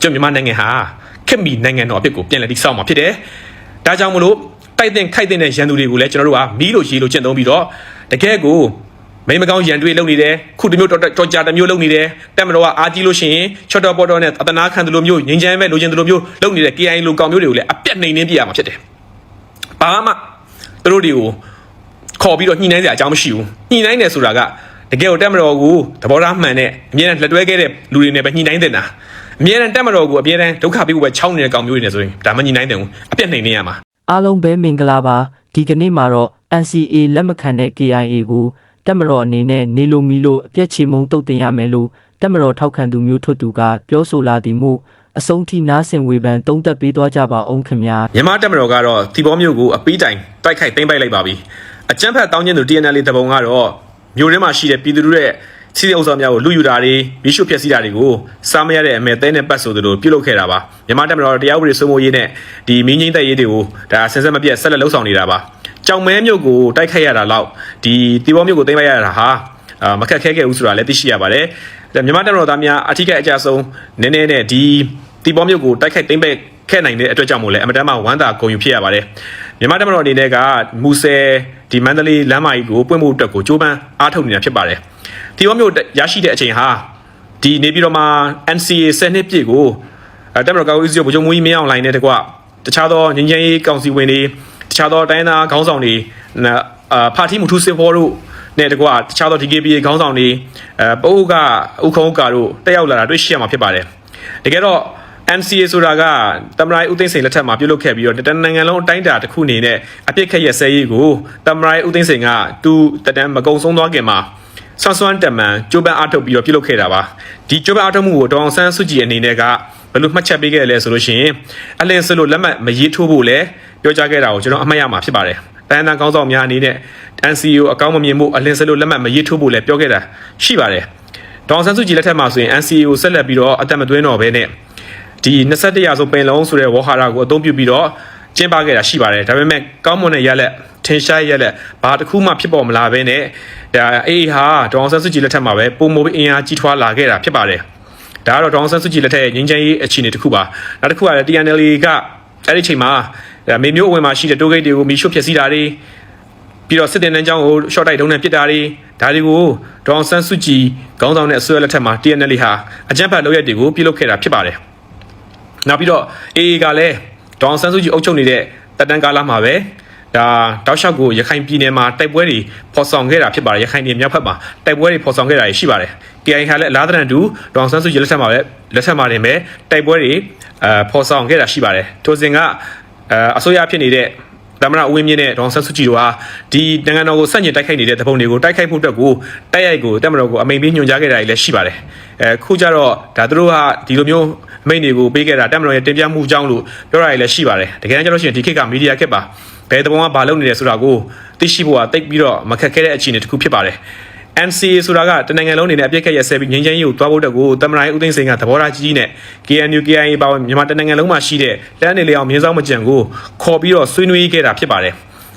ကျွန်တော်မြန်မာနိုင်ငံဟာခက်မီနိုင်ငံတော်အဖြစ်ကိုပြန်လည်တည်ဆောက်မှာဖြစ်တယ်။ဒါကြောင့်မလို့တိုက်တဲ့ခိုက်တဲ့ရန်သူတွေကိုလည်းကျွန်တော်တို့ကမီးလို့ရေးလို့ကျင့်သုံးပြီးတော့တကယ်ကိုမိမကောင်းရန်တွေလုပ်နေတယ်ခုတစ်မျိုးတော်တော်ကြာတစ်မျိုးလုပ်နေတယ်တက်မတော်ကအားကြီးလို့ရှိရင်ချော့တော်ပေါ်တော်နဲ့အတနာခံတယ်လို့မျိုးငင်းချမ်းပဲလိုချင်တယ်လို့မျိုးလုပ်နေတဲ့ KI လိုကောင်မျိုးတွေကိုလည်းအပြတ်နှိမ်နှင်းပြရမှာဖြစ်တယ်။ဘာမှသူတို့တွေကိုခေါ်ပြီးတော့ညှိနှိုင်းစရာအကြောင်းမရှိဘူး။ညှိနှိုင်းတယ်ဆိုတာကတကယ်ကိုတက်မတော်ကိုသဘောထားမှန်တဲ့အမြဲတမ်းလက်တွဲခဲ့တဲ့လူတွေနဲ့ပဲညှိနှိုင်းတဲ့တာ အမြဲတမ်းတက်မတော်ကိုအမြဲတမ်းဒုက္ခပေးဖို့ပဲချောင်းနေတဲ့ကောင်မျိုးတွေနဲ့ဆိုရင်ဒါမှညှိနှိုင်းတယ်ဘူးအပြတ်နှိမ်နှင်းရမှာအားလုံးပဲမင်္ဂလာပါဒီကနေ့မှာတော့ NCA လက်မခံတဲ့ KIA ကိုတက်မတော်အနေနဲ့နေလိုမီလိုအပြက်ချေမုံတုတ်တင်ရမယ်လို့တက်မတော်ထောက်ခံသူမျိုးထွတ်သူကပြောဆိုလာသည်မို့အဆုံးထိနားဆင်ဝေဖန်တုံးသက်ပေးသွားကြပါအောင်ခင်ဗျာမြန်မာတက်မတော်ကတော့တီဘောမျိုးကိုအပီးတိုင်တိုက်ခိုက်သိမ်းပိုက်လိုက်ပါပြီအကြမ်းဖက်တောင်းကျင်းသူ TNL တပုံကတော့မျိုးထဲမှာရှိတဲ့ပြည်သူတွေရဲ့ စီးတဲ့ဥစ္စာများကိုလူယူတာတွေမိရှုဖျက်ဆီးတာတွေကိုစားမရတဲ့အမဲသဲနဲ့ပတ်ဆိုသလိုပြုလုပ်ခဲ့တာပါမြန်မာတက်မတော်တရားဥပဒေစိုးမိုးရေးနဲ့ဒီမင်းငိမ့်တဲ့ရေးတွေကိုဒါဆင်ဆက်မပြတ်ဆက်လက်လှုပ်ဆောင်နေတာပါကြောင်မဲမျိုးကိုတိုက်ခိုက်ရတာလောက်ဒီတီဘောမျိုးကိုသိမ်းပိုက်ရတာဟာအာမခက်ခဲခဲ့ဘူးဆိုတာလည်းသိရှိရပါတယ်ဒါမြန်မာတက်မတော်သားများအထူးကအကြဆုံးနည်းနည်းနဲ့ဒီတီဘောမျိုးကိုတိုက်ခိုက်သိမ်းပိုက်ခဲ့နိုင်တဲ့အတွက်ကြောင့်မို့လဲအမတန်မှဝမ်းသာဂုဏ်ယူဖြစ်ရပါတယ်မြန်မာတက်မတော်အနေနဲ့ကမူဆယ်ဒီမန္တလေးလမ်းမကြီးကိုပွင့်ဖို့အတွက်ကိုကြိုးပမ်းအားထုတ်နေတာဖြစ်ပါတယ် တီဘောမျိုးရရှိတဲ့အချိန်ဟာဒီနေပြည်တော်မှာ NCA 10နှစ်ပြည့်ကိုအဲတက်မတော်ကောက်ဦးစီးဗိုလ်ချုပ်မူကြီးမင်းအောင်လှိုင်နဲ့တကွတခြားသောငင်းငင်းရေးကောင်စီဝင်တွေတခြားသောတိုင်းသားခေါင်းဆောင်တွေအာဖာတီမူထူစစ်ဖောတို့နဲ့တကွတခြားသော DKBA ခေါင်းဆောင်တွေအဲပုတ်ကဥခုံးကာတို့တက်ရောက်လာတာတွေ့ရှိရမှာဖြစ်ပါတယ်တကယ်တော့ NCA ဆိုတာကတမရိုင်းဦးသိန်းစိန်လက်ထက်မှာပြုလုပ်ခဲ့ပြီးတော့တနိုင်ငံလုံးအတိုင်းအတာတစ်ခုအနေနဲ့အပြစ်ခက်ရဆဲရေးကိုတမရိုင်းဦးသိန်းစိန်ကသူတတန်းမကုံဆုံးသွားခင်မှာဆွမ်းဆွမ်းတမန်ကြိုးပမ်းအားထုတ်ပြီးတော့ပြုလုပ်ခဲ့တာပါဒီကြိုးပမ်းအားထုတ်မှုကိုဒေါအောင်ဆန်းစုကြည်အနေနဲ့ကဘယ်လိုမှတ်ချက်ပေးခဲ့လဲဆိုလို့ရှိရင်အလင်းစလို့လက်မှတ်မရေးထိုးဖို့လည်းပြောကြားခဲ့တာကိုကျွန်တော်အမှတ်ရမှာဖြစ်ပါတယ်တန်တန်ကောင်းဆောင်များအနေနဲ့ NCO အကောင်းမမြင်မှုအလင်းစလို့လက်မှတ်မရေးထိုးဖို့လည်းပြောခဲ့တာရှိပါတယ်ဒေါအောင်ဆန်းစုကြည်လက်ထက်မှာဆိုရင် NCO ကိုဆက်လက်ပြီးတော့အသက်မသွင်းတော့ဘဲနဲ့ ဒီ21ရာစုပင်လုံးဆိုတဲ့ဝေါ်ဟာရကိုအသုံးပြုပြီးတော့ကျင်းပခဲ့တာရှိပါတယ်ဒါပေမဲ့ကောင်းမွန်တဲ့ရလက်ထင်ရှားရလက်ဘာတစ်ခုမှဖြစ်ပေါ်မလာဘဲနဲ့ဒါအေးဟာဒေါအောင်ဆန်းစုကြည်လက်ထက်မှာပဲပုံမိုးအင်အားကြီးထွားလာခဲ့တာဖြစ်ပါတယ်ဒါကတော့ဒေါအောင်ဆန်းစုကြည်လက်ထက်ရဲ့ငြိမ်းချမ်းရေးအခြေအနေတစ်ခုပါနောက်တစ်ခုကလည်း TNL ကအဲ့ဒီချိန်မှာမေမျိုးအဝင်မှာရှိတဲ့တိုးဂိတ်တွေကိုမီရှုဖျက်ဆီးတာတွေပြီးတော့စစ်တင်တန်းချောင်းကို short တိုက်တုံးနဲ့ပစ်တာတွေဒါတွေကိုဒေါအောင်ဆန်းစုကြည်ခေါင်းဆောင်တဲ့အစိုးရလက်ထက်မှာ TNL ဟာအကြမ်းဖက်လုပ်ရက်တွေကိုပြုလုပ်ခဲ့တာဖြစ်ပါတယ် နောက်ပြီးတော့ AA ကလည်းဒေါအောင်ဆန်းစုကြည်အုပ်ချုပ်နေတဲ့တပ်တန်းကာလမှာပဲဒါတောက်လျှောက်ကိုရခိုင်ပြည်နယ်မှာတိုက်ပွဲတွေဖော်ဆောင်ခဲ့တာဖြစ်ပါတယ်ရခိုင်ပြည်မြောက်ဘက်မှာတိုက်ပွဲတွေဖော်ဆောင်ခဲ့တာရှိပါတယ် KI ဟာလည်းအလားတရန်တူဒေါအောင်ဆန်းစုကြည်လက်ထက်မှာပဲလက်ထက်မှာတင်ပဲတိုက်ပွဲတွေအဲဖော်ဆောင်ခဲ့တာရှိပါတယ်ထိုစဉ်ကအဲအစိုးရဖြစ်နေတဲ့သမ္မတဦးဝင်းမြင့်နဲ့ဒေါအောင်ဆန်းစုကြည်တို့ဟာဒီနိုင်ငံတော်ကိုစန့်ကျင်တိုက်ခိုက်နေတဲ့တပုံတွေကိုတိုက်ခိုက်ဖို့အတွက်ကိုတိုက်ရိုက်ကိုတက်မတော်ကိုအမိန်ပေးညွှန်ကြားခဲ့တာလည်းရှိပါတယ်အဲခုကျတော့ဒါသူတို့ကဒီလိုမျိုးအ မိန်တွေကိုပေးခဲ့တာတက်မတော်ရဲ့တင်ပြမှုအကြောင်းလို့ပြောရလည်းရှိပါတယ်တကယ်တမ်းကျတော့ရှင်ဒီခေတ်ကမီဒီယာခေတ်ပါဘယ်တပုံကဘာလုပ်နေလဲဆိုတာကိုသိရှိဖို့ကတိတ်ပြီးတော့မခက်ခဲတဲ့အခြေအနေတစ်ခုဖြစ်ပါတယ် NCA ဆိုတာကတနိုင်ငံလုံးအနေနဲ့အပြစ်ခက်ရဆဲပြီးငြိမ်းချမ်းရေးကိုတွားဖို့တက်ကိုတမန်တိုင်းဦးသိန်းစိန်ကသဘောထားကြီးကြီးနဲ့ KNU KIA ပါဝင်မြန်မာတနိုင်ငံလုံးမှာရှိတဲ့လက်အနေလေးအောင်မြင်းဆောင်မကြံကိုခေါ်ပြီးတော့ဆွေးနွေးခဲ့တာဖြစ်ပါတယ်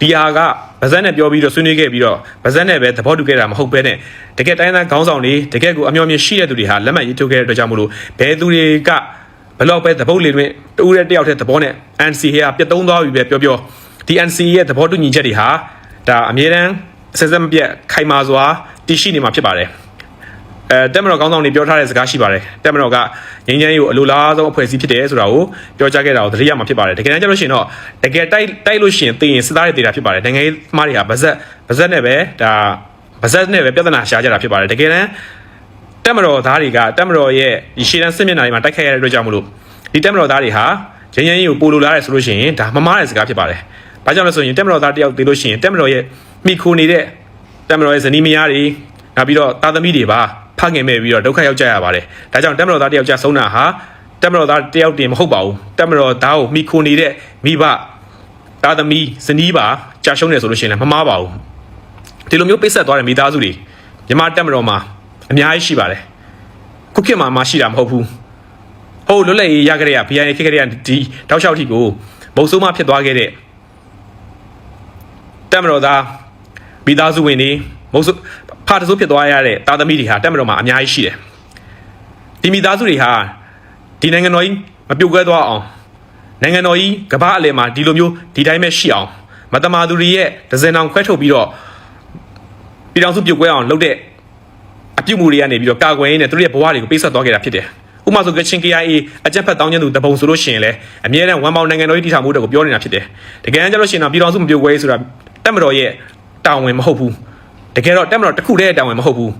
ဒီဟာကဗဇက်နဲ့ပြောပြီးတော့ဆွေးနွေးခဲ့ပြီးတော့ဗဇက်နဲ့ပဲသဘောတူခဲ့တာမဟုတ်ဘဲနဲ့တကယ်တိုင်းသားခေါင်းဆောင်တွေတကယ်ကိုအမျှော်မြင်ရှိတဲ့သူတွေဟာလက်မှတ်ရေးထိုးခဲ့တဲ့အတွက်ကြောင့်မလို့ဘယ်သူတွေကဘလောက်ပဲသဘောလေတွင်တူတဲ့တယောက်တည်းသဘောနဲ့ NCA ကပြတ်သုံးသွားပြီပဲပြောပြောဒီ NCA ရဲ့သဘောတူညီချက်တွေဟာဒါအမြဲတမ်းဆက်စက်မပြတ်ခိုင်မာစွာတည်ရှိနေမှာဖြစ်ပါတယ် အဲတက်မတော်ကောင်းဆောင်တွေပြောထားတဲ့စကားရှိပါတယ်တက်မတော်ကငင်းချမ်းရေးကိုအလိုလားဆုံးအဖွဲ့အစည်းဖြစ်တယ်ဆိုတာကိုပြောကြားခဲ့တာကိုသတိရမှာဖြစ်ပါတယ်တကယ်တမ်းကျလို့ရှိရင်တော့တကယ်တိုက်တိုက်လို့ရှိရင်သိရင်စစ်သားတွေတည်တာဖြစ်ပါတယ်နိုင်ငံရေးသမားတွေဟာဗဇက်ဗဇက်နဲ့ပဲဒါဗဇက်နဲ့ပဲပြဿနာရှာကြတာဖြစ်ပါတယ်တကယ်တမ်းတက်မတော်သားတွေကတက်မတော်ရဲ့ဒီရှေ့တန်းစစ်မျက်နှာတွေမှာတိုက်ခိုက်ရတဲ့အတွက်ကြောင့်မလို့ဒီတက်မတော်သားတွေဟာငင်းချမ်းရေးကိုပို့လိုလားတယ်ဆိုလို့ရှိရင်ဒါမမားတဲ့စကားဖြစ်ပါတယ်ဘာကြောင့်လဲဆိုရင်တက်မတော်သားတယောက်တည်လို့ရှိရင်တက်မတော်ရဲ့မိခိုနေတဲ့တက်မတော်ရဲ့ဇနီးမယားတွေနောက်ပြီးတော့တာသမီတွေပါ ဖခင်မဲ့ပြီးတော့ဒုက္ခရောက်ကြရပါတယ်ဒါကြောင့်တက်မတော်သားတယောက်ကြဆုံးတာဟာတက်မတော်သားတယောက်တင်မဟုတ်ပါဘူးတက်မတော်သားကိုမိခိုနေတဲ့မိဘတာသမီဇနီးပါကြာရှုံးနေဆိုလို့ရှိရင်လည်းမမားပါဘူးဒီလိုမျိုးပိတ်ဆက်သွားတဲ့မိသားစုတွေမြမတက်မတော်မှာအများကြီးရှိပါတယ်ခုခေတ်မှာမှရှိတာမဟုတ်ဘူးဟုတ်လွတ်လပ်ရေးရကြတဲ့ BIA ခေတ်ကလေးကဒီတောက်လျှောက်ထိကိုမုံဆိုးမဖြစ်သွားခဲ့တဲ့တက်မတော်သားမိသားစုဝင်တွေမုံဆိုး ဖာတဆိုးဖြစ်သွားရတဲ့တာသမီတွေဟာတက်မတော်မှာအများကြီးရှိတယ်ဒီမိသားစုတွေဟာဒီဒီနိုင်ငံတော်ကြီးမပြုတ်ကွဲသွားအောင်နိုင်ငံတော်ကြီးကမ္ဘာအလယ်မှာဒီလိုမျိုးဒီတိုင်းပဲရှိအောင်မတမာသူတွေရဲ့ဒဇင်အောင်ခွဲထုတ်ပြီးတော့ပြည်တော်စုပြုတ်ကွဲအောင်လုပ်တဲ့အပြုတ်မှုတွေကနေပြီးတော့ကာကွယ်ရင်းနဲ့သူတို့ရဲ့ဘဝတွေကိုပေးဆက်သွားခဲ့တာဖြစ်တယ်ဥပမာဆိုကချင် KIA အကြက်ဖက်တောင်းကျင်သူတပုံဆိုလို့ရှိရင်လည်းအမြဲတမ်းဝမ်ပေါင်နိုင်ငံတော်ကြီးတည်ထောင်မှုတွေကိုပြောနေတာဖြစ်တယ်တကယ်တမ်းကျလို့ရှိရင်တော့ပြည်တော်စုမပြုတ်ကွဲရေးဆိုတာတက်မတော်ရဲ့တာဝန်မဟုတ်ဘူး တကယ်တော့တက်မတော်တစ်ခုတည်းရဲ့တာဝန်မဟုတ်ဘူး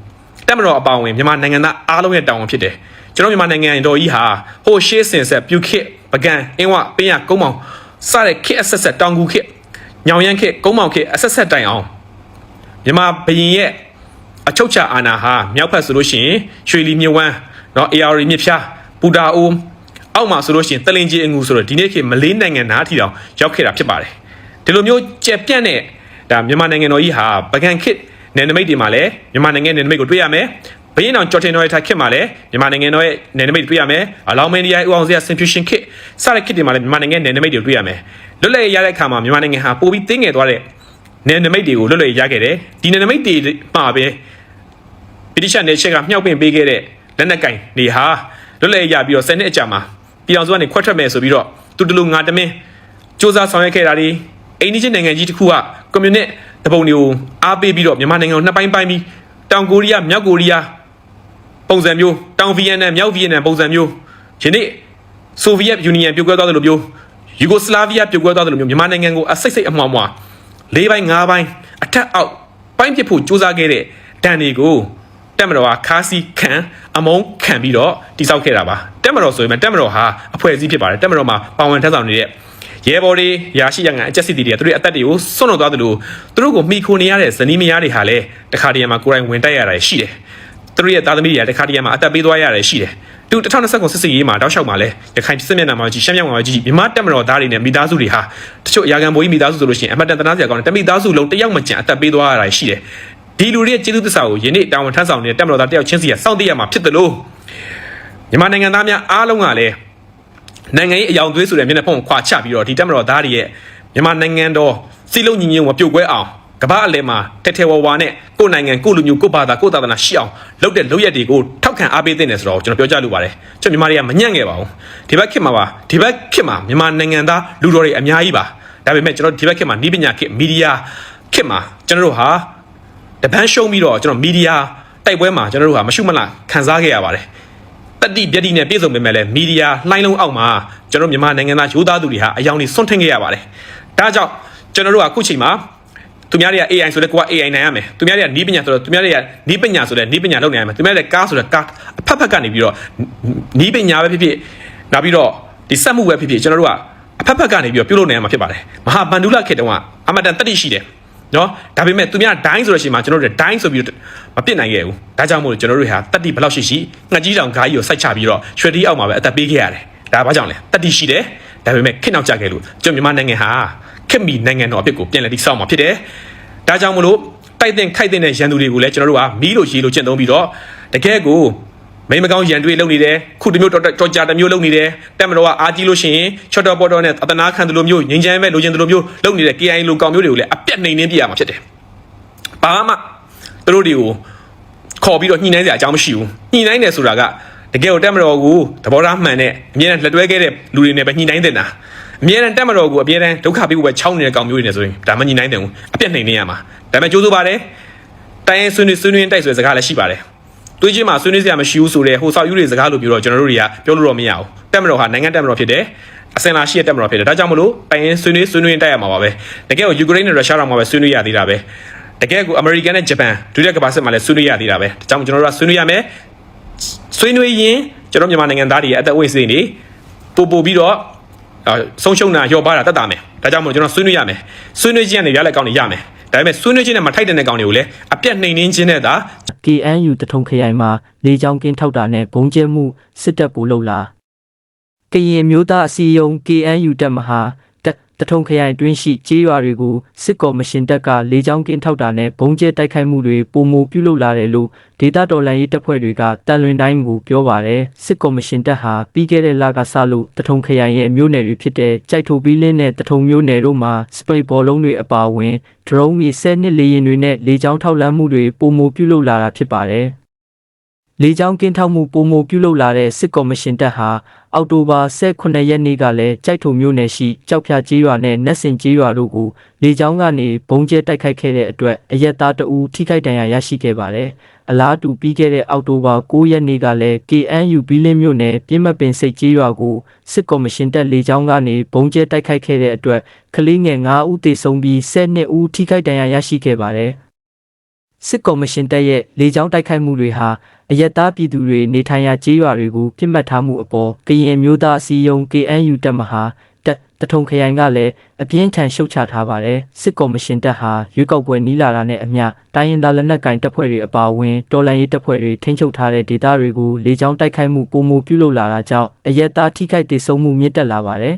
တက်မတော်အပါဝင်မြန်မာနိုင်ငံသားအားလုံးရဲ့တာဝန်ဖြစ်တယ်ကျွန်တော်မြန်မာနိုင်ငံတော်ကြီးဟာဟိုရှေးစင်ဆက်ပြုခစ်ပကံအင်းဝပင်းရကုန်းမောင်စတဲ့ခစ်အဆက်ဆက်တောင်ကူခစ်ညောင်ရမ်းခစ်ကုန်းမောင်ခစ်အဆက်ဆက်တိုင်အောင်မြန်မာဘရင်ရဲ့အချုပ်ချာအာဏာဟာမြောက်ဖက်ဆိုလို့ရှိရင်ရွှေလီမြဝန်းเนาะ AR မြစ်ဖျားပူတာအိုးအောက်မှာဆိုလို့ရှိရင်တလင်ကြီးအငူဆိုတော့ဒီနေ့ခေတ်မလေးနိုင်ငံနားထီတောင်ရောက်ခဲ့တာဖြစ်ပါတယ်ဒီလိုမျိုးကြက်ပြန့်တဲ့ဒါမြန်မာနိုင်ငံတော်ကြီးဟာပကံခစ် နယ်နိမိတ်တွေမှာလည်းမြန်မာနိုင်ငံနယ်နိမိတ်ကိုတွေ့ရမယ်ဘရင်အောင်ကြော်တင်တော်ရဲ့ထားခစ်မှာလည်းမြန်မာနိုင်ငံတော်ရဲ့နယ်နိမိတ်တွေ့ရမယ်အလောင်းမင်းဒီယာဥအောင်စရာ simplification kit စတဲ့ kit တွေမှာလည်းမြန်မာနိုင်ငံနယ်နိမိတ်တွေတွေ့ရမယ်လွတ်လပ်ရေးရတဲ့အခါမှာမြန်မာနိုင်ငံဟာပိုပြီးတင်းငယ်သွားတဲ့နယ်နိမိတ်တွေကိုလွတ်လပ်ရေးရခဲ့တယ်ဒီနယ်နိမိတ်တွေမှာပဲဗြိတိရှနယ်ချက်ကမြှောက်ပင့်ပေးခဲ့တဲ့လက်နက်ကင်တွေဟာလွတ်လပ်ရပြီးတော့10နှစ်အကြာမှာပြည်အောင်စုကနေခွက်ထွက်မယ်ဆိုပြီးတော့သူတလူငါတမင်းစ조사ဆောင်ရွက်ခဲ့တာတွေအိန္ဒိချင်းနိုင်ငံကြီးတစ်ခုကကွန်မြူနစ် တပုံတွေကိုအားပေးပြီးတော့မြန်မာနိုင်ငံကိုနှစ်ပိုင်းပိုင်းပြီးတောင်ကိုရီးယားမြောက်ကိုရီးယားပုံစံမျိုးတောင်ဗီယက်နမ်မြောက်ဗီယက်နမ်ပုံစံမျိုးယနေ့ဆိုဗီယက်ယူနီယံပြုတ်ကွဲသွားတယ်လို့မျိုးယူဂိုစလာဗီးယားပြုတ်ကွဲသွားတယ်လို့မျိုးမြန်မာနိုင်ငံကိုအစိတ်စိတ်အမှောင်မှောင်၄ပိုင်း၅ပိုင်းအထက်အောက်ပိုင်းပြစ်ဖို့စ조사ခဲ့တဲ့ဒဏ်တွေကိုတက်မတော်ဟာခါးစီခံအမုန်းခံပြီးတော့တိစောက်ခဲ့တာပါတက်မတော်ဆိုရင်တက်မတော်ဟာအဖွဲ့အစည်းဖြစ်ပါတယ်တက်မတော်မှာပါဝင်ထမ်းဆောင်နေတဲ့ ရဲဘော်တွေရာရှိရငန်အကြက်စစ်တီတွေကသူတို့ရဲ့အသက်တွေကိုစွန့်လွတ်သွားသလိုသူတို့ကိုမိခိုနေရတဲ့ဇနီးမယားတွေဟာလည်းတခါတည်းမှာကိုယ်တိုင်ဝင်တိုက်ရတာရှိတယ်သူတို့ရဲ့သားသမီးတွေကတခါတည်းမှာအသက်ပေးသွားရတယ်ရှိတယ်သူ2029စစ်စစ်ရေးမှာတောက်လျှောက်မှာလဲရခိုင်စစ်မျက်နှာမှာကြီးရှမ်းမြောက်မှာကြီးမြန်မာတက်မတော်သားတွေနဲ့မိသားစုတွေဟာတချို့အရာခံဘိုးကြီးမိသားစုဆိုလို့ရှိရင်အမတ်တန်တနာစရာကောင်းတယ်တမိသားစုလုံးတယောက်မကျန်အသက်ပေးသွားရတာရှိတယ်ဒီလူတွေရဲ့ကျေးဇူးသစ္စာကိုယနေ့တာဝန်ထမ်းဆောင်နေတဲ့တက်မတော်သားတယောက်ချင်းစီကစောင့်သိရမှာဖြစ်တယ်လို့မြန်မာနိုင်ငံသားများအားလုံးကလည်း နိုင်ငံရေးအယောင်သွေးဆိုတဲ့မျက်နှာဖုံးကိုခွာချပြီးတော့ဒီတက်မတော်သားတွေရဲ့မြန်မာနိုင်ငံတော်စီလုံးညီညွတ်မပြုတ်ကွဲအောင်ကမ္ဘာအလယ်မှာထဲထဲဝါဝါနဲ့ကိုယ်နိုင်ငံကိုယ်လူမျိုးကိုယ်ဘာသာကိုယ်သာသနာရှိအောင်လုပ်တဲ့လုပ်ရက်တွေကိုထောက်ခံအားပေးတဲ့နေဆိုတော့ကျွန်တော်ပြောကြလို့ပါတယ်ကျွန်တော်မြန်မာတွေကမညံ့ခဲ့ပါဘူးဒီဘက်ခေတ်မှာပါဒီဘက်ခေတ်မှာမြန်မာနိုင်ငံသားလူတော်တွေအများကြီးပါဒါပေမဲ့ကျွန်တော်ဒီဘက်ခေတ်မှာဤပညာခေတ်မီဒီယာခေတ်မှာကျွန်တော်တို့ဟာတပန်းရှုံးပြီးတော့ကျွန်တော်မီဒီယာတိုက်ပွဲမှာကျွန်တော်တို့ဟာမရှုမလားခံစားခဲ့ရပါတယ် တတိပြက်တိနဲ့ပြည်စုံပေမဲ့လည်းမီဒီယာလှိုင်းလုံးအောက်မှာကျွန်တော်မြန်မာနိုင်ငံသားရိုးသားသူတွေဟာအယောင်တွေစွန့်ထင်းခဲ့ရပါတယ်ဒါကြောင့်ကျွန်တော်တို့ကအခုချိန်မှာသူများတွေက AI ဆိုတဲ့ကိုက AI နိုင်ရမယ်သူများတွေကနီးပညာဆိုတော့သူများတွေကနီးပညာဆိုတဲ့နီးပညာလုပ်နိုင်ရမယ်သူများတွေကကားဆိုတဲ့ကားအဖက်ဖက်ကနေပြီးတော့နီးပညာပဲဖြစ်ဖြစ်နောက်ပြီးတော့ဒီစက်မှုပဲဖြစ်ဖြစ်ကျွန်တော်တို့ကအဖက်ဖက်ကနေပြီးတော့ပြုလုပ်နိုင်ရမှာဖြစ်ပါတယ်မဟာဗန္ဒူလခေတ္တကအမတန်တတိရှိတယ် နော်ဒါပေမဲ့သူများဒိုင်းဆိုတဲ့အချိန်မှာကျွန်တော်တို့ဒိုင်းဆိုပြီးတော့မပြစ်နိုင်ခဲ့ဘူးဒါကြောင့်မို့လို့ကျွန်တော်တို့ဟာတတိဘယ်လောက်ရှိရှိငှက်ကြီးတောင်ဂါးကြီးကိုစိုက်ချပြီးတော့ရွှေတီးအောက်မှာပဲအသက်ပေးခဲ့ရတယ်ဒါဘာကြောင့်လဲတတိရှိတယ်ဒါပေမဲ့ခက်နောက်ကြခဲ့လို့ကျွန်တော်မြန်မာနိုင်ငံဟာခက်မီနိုင်ငံတော်အဖြစ်ကိုပြန်လည်တည်ဆောက်မှာဖြစ်တယ်ဒါကြောင့်မို့လို့တိုက်တဲ့ခိုက်တဲ့ရန်သူတွေကိုလည်းကျွန်တော်တို့ကမီးလို့ရေလို့ကျင့်သုံးပြီးတော့တကယ်ကို မိမကောင်းရန်တွေလုပ်နေတယ်ခုတစ်မျိုးတော်တော်ကြာတစ်မျိုးလုပ်နေတယ်တက်မတော်ကအားကြီးလို့ရှိရင်ချော့တော်ပေါ်တော်နဲ့အတနာခံတယ်လို့မျိုးငင်းချမ်းပဲလိုချင်တယ်လို့မျိုးလုပ်နေတဲ့ KI လိုကောင်မျိုးတွေကိုလည်းအပြတ်နှိမ်နှင်းပြရမှာဖြစ်တယ်ဘာမှသူတို့တွေကိုခေါ်ပြီးတော့ညှိနှိုင်းစရာအကြောင်းမရှိဘူးညှိနှိုင်းတယ်ဆိုတာကတကယ်ကိုတက်မတော်ကိုသဘောထားမှန်တဲ့အမြဲတမ်းလက်တွဲခဲ့တဲ့လူတွေနဲ့ပဲညှိနှိုင်းတဲ့တာအမြဲတမ်းတက်မတော်ကိုအမြဲတမ်းဒုက္ခပေးဖို့ပဲချောင်းနေတဲ့ကောင်မျိုးတွေနဲ့ဆိုရင်ဒါမှညှိနှိုင်းတယ်ဘူးအပြတ်နှိမ်နှင်းရမှာဒါပေမဲ့ကြိုးစိုးပါတယ်တိုင်းရင်ဆွေးနွေးဆွေးနွေးတိုက်ဆိုတဲ့စကားလည်းရှိပါတယ် တွေးချင်းမှာဆွေးနွေးစရာမရှိဘူးဆိုတဲ့ဟိုဆောက်ယူတွေစကားလို့ပြောတော့ကျွန်တော်တို့တွေကပြောလို့တော့မရဘူးတက်မတော်ဟာနိုင်ငံတက်မတော်ဖြစ်တယ်အစင်လာရှိတဲ့တက်မတော်ဖြစ်တယ်ဒါကြောင့်မလို့တိုင်းရင်ဆွေးနွေးဆွေးနွေးတိုက်ရမှာပါပဲတကယ်ကိုယူကရိန်းနဲ့ရုရှားတော့မှာပဲဆွေးနွေးရသေးတာပဲတကယ်ကိုအမေရိကန်နဲ့ဂျပန်ဒုတိယကမ္ဘာစစ်မှာလည်းဆွေးနွေးရသေးတာပဲဒါကြောင့်ကျွန်တော်တို့ကဆွေးနွေးရမယ်ဆွေးနွေးရင်ကျွန်တော်မြန်မာနိုင်ငံသားတွေရဲ့အသက်အဝိစိန်တွေပို့ပို့ပြီးတော့ဆုံးရှုံးတာရော့ပါတာတတ်တာမယ်ဒါကြောင့်မို့ကျွန်တော်ဆွေးနွေးရမယ်ဆွေးနွေးခြင်းနဲ့ရလက်ကောင်းတွေရမယ်ဒါပေမဲ့ဆွေးနွေးခြင်းနဲ့မထိုက်တဲ့ကောင်တွေကိုလည်းအပြတ်နှိမ်နှင်းခြင်းနဲ့သာ KNU တထုံခရိုင်မှာလေကြောင်းကင်းထောက်တာနဲ့ဘုံကျဲမှုစစ်တပ်ပူလုပ်လာကရင်မျိုးသားအစည်းအရုံး KNU တပ်မဟာ တပ်တထုံခရိုင်တွင်းရှိကြေးရွာတွေကိုစစ်ကော်မရှင်တပ်ကလေကြောင်းကင်းထောက်တာနဲ့ဘုံကျဲတိုက်ခိုက်မှုတွေပုံမူပြုလုပ်လာတယ်လို့ဒေတာတော်လန်ရေးတပ်ဖွဲ့တွေကတန်လွင်တိုင်းကိုပြောပါတယ်စစ်ကော်မရှင်တပ်ဟာပြီးခဲ့တဲ့လကစလို့တထုံခရိုင်ရဲ့မြို့နယ်တွေဖြစ်တဲ့ကြိုက်ထိုပီးလင်းနဲ့တထုံမြို့နယ်တို့မှာစပိတ်ဘောလုံးတွေအပါအဝင်ဒရုန်းမီဆဲနှစ်လေယာဉ်တွေနဲ့လေကြောင်းထောက်လန်းမှုတွေပုံမူပြုလုပ်လာတာဖြစ်ပါတယ် လေကြောင်းကင်းထောက်မှုပုံမပြုလုပ်လာတဲ့စစ်ကော်မရှင်တပ်ဟာအောက်တိုဘာ18ရက်နေ့ကလည်းကြိုက်ထုံမြို့နယ်ရှိကြောက်ဖြာကျေးရွာနဲ့နက်စင်ကျေးရွာတို့ကိုလေကြောင်းကနေဘုံကျဲတိုက်ခိုက်ခဲ့တဲ့အတွက်အရက်သားတအူထိခိုက်ဒဏ်ရာရရှိခဲ့ပါတယ်။အလားတူပြီးခဲ့တဲ့အောက်တိုဘာ9ရက်နေ့ကလည်း KNU ဘီလင်းမြို့နယ်ပြင်းမပင်စိတ်ကျေးရွာကိုစစ်ကော်မရှင်တပ်လေကြောင်းကနေဘုံကျဲတိုက်ခိုက်ခဲ့တဲ့အတွက်ကလေးငယ်9ဦးသေဆုံးပြီး12ဦးထိခိုက်ဒဏ်ရာရရှိခဲ့ပါတယ်။ စစ်ကော်မရှင်တပ်ရဲ့လေကြောင်းတိုက်ခိုက်မှုတွေဟာအရက်သားပြည်သူတွေနေထိုင်ရာကျေးရွာတွေကိုပြစ်မှတ်ထားမှုအပေါ်ကရင်မျိုးသားအစည်းအရုံး KNU တပ်မဟာတပ်တထုံခရိုင်ကလည်းအပြင်းထန်ရှုတ်ချထားပါတယ်စစ်ကော်မရှင်တပ်ဟာရွေးကောက်ပွဲနီးလာတာနဲ့အမျှတိုင်းရင်းသားလက်နက်ကိုင်တပ်ဖွဲ့တွေအပါအဝင်တော်လှန်ရေးတပ်ဖွဲ့တွေထိန်းချုပ်ထားတဲ့ဒေသတွေကိုလေကြောင်းတိုက်ခိုက်မှုပုံမပြုလုပ်လာတာကြောင့်အရက်သားထိခိုက်ဒေဆုံးမှုမြင့်တက်လာပါတယ်